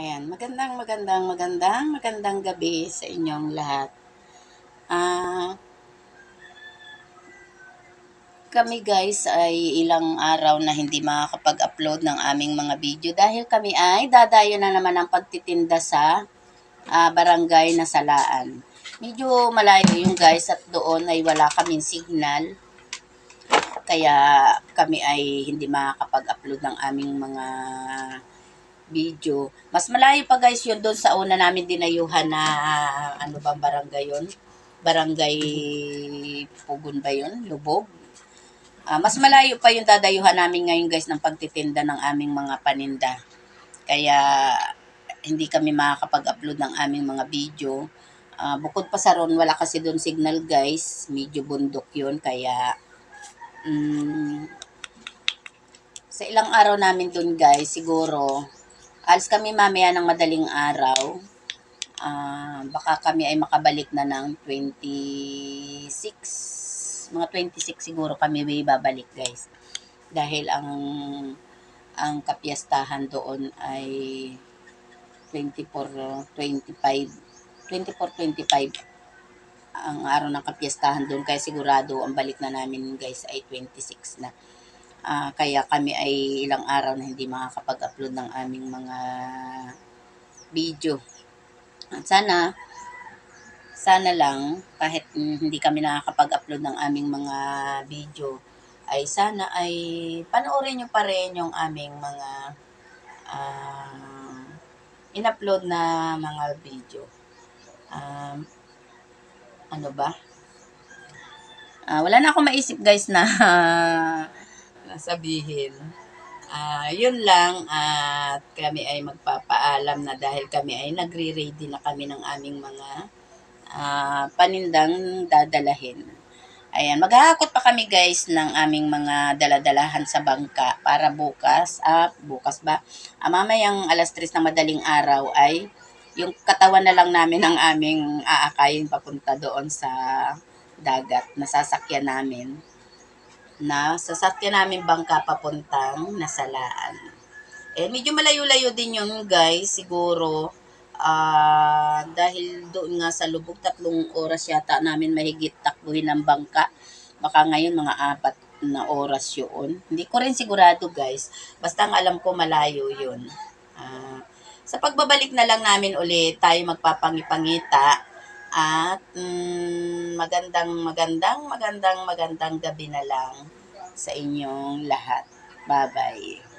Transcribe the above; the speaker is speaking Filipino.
Ayan, magandang, magandang, magandang, magandang gabi sa inyong lahat. Ah, kami guys ay ilang araw na hindi makakapag-upload ng aming mga video dahil kami ay dadayo na naman ang pagtitinda sa ah, barangay na Salaan. Medyo malayo yung guys at doon ay wala kaming signal. Kaya kami ay hindi makakapag-upload ng aming mga video. Mas malayo pa guys yun doon sa una namin dinayuhan na ano bang barangay yun? Barangay Pugon ba yun? Lubog? Ah, mas malayo pa yung dadayuhan namin ngayon guys ng pagtitinda ng aming mga paninda. Kaya hindi kami makakapag-upload ng aming mga video. Ah, bukod pa sa ron, wala kasi doon signal guys. Medyo bundok yun. Kaya mm, sa ilang araw namin doon guys, siguro alis kami mamaya ng madaling araw. Ah, baka kami ay makabalik na ng 26. Mga 26 siguro kami may babalik guys. Dahil ang ang kapiyastahan doon ay 24, 25, 24, 25 ang araw ng kapiyastahan doon. Kaya sigurado ang balik na namin guys ay 26 na. Ah, kaya kami ay ilang araw na hindi makakapag-upload ng aming mga video. At sana, sana lang, kahit hindi kami nakakapag-upload ng aming mga video, ay sana ay panoorin nyo pa rin yung aming mga ah, in-upload na mga video. Um, ano ba? Ah, wala na akong maisip guys na sabihin. Ah, yun lang at kami ay magpapaalam na dahil kami ay nagre-ready na kami ng aming mga ah, panindang dadalahin. Ayan, maghahakot pa kami guys ng aming mga daladalahan sa bangka para bukas, ah, bukas ba? Ah, mamayang alas 3 ng madaling araw ay yung katawan na lang namin ang aming aakayin papunta doon sa dagat na sasakyan namin na sasakyan namin bangka papuntang nasalaan. Eh, medyo malayo-layo din yun, guys. Siguro, ah dahil doon nga sa lubog, tatlong oras yata namin mahigit takbuhin ng bangka. Baka ngayon, mga apat na oras yun. Hindi ko rin sigurado, guys. Basta ang alam ko, malayo yun. Ah, sa pagbabalik na lang namin ulit, tayo magpapangipangita at mm, magandang, magandang, magandang, magandang gabi na lang sa inyong lahat. Bye-bye.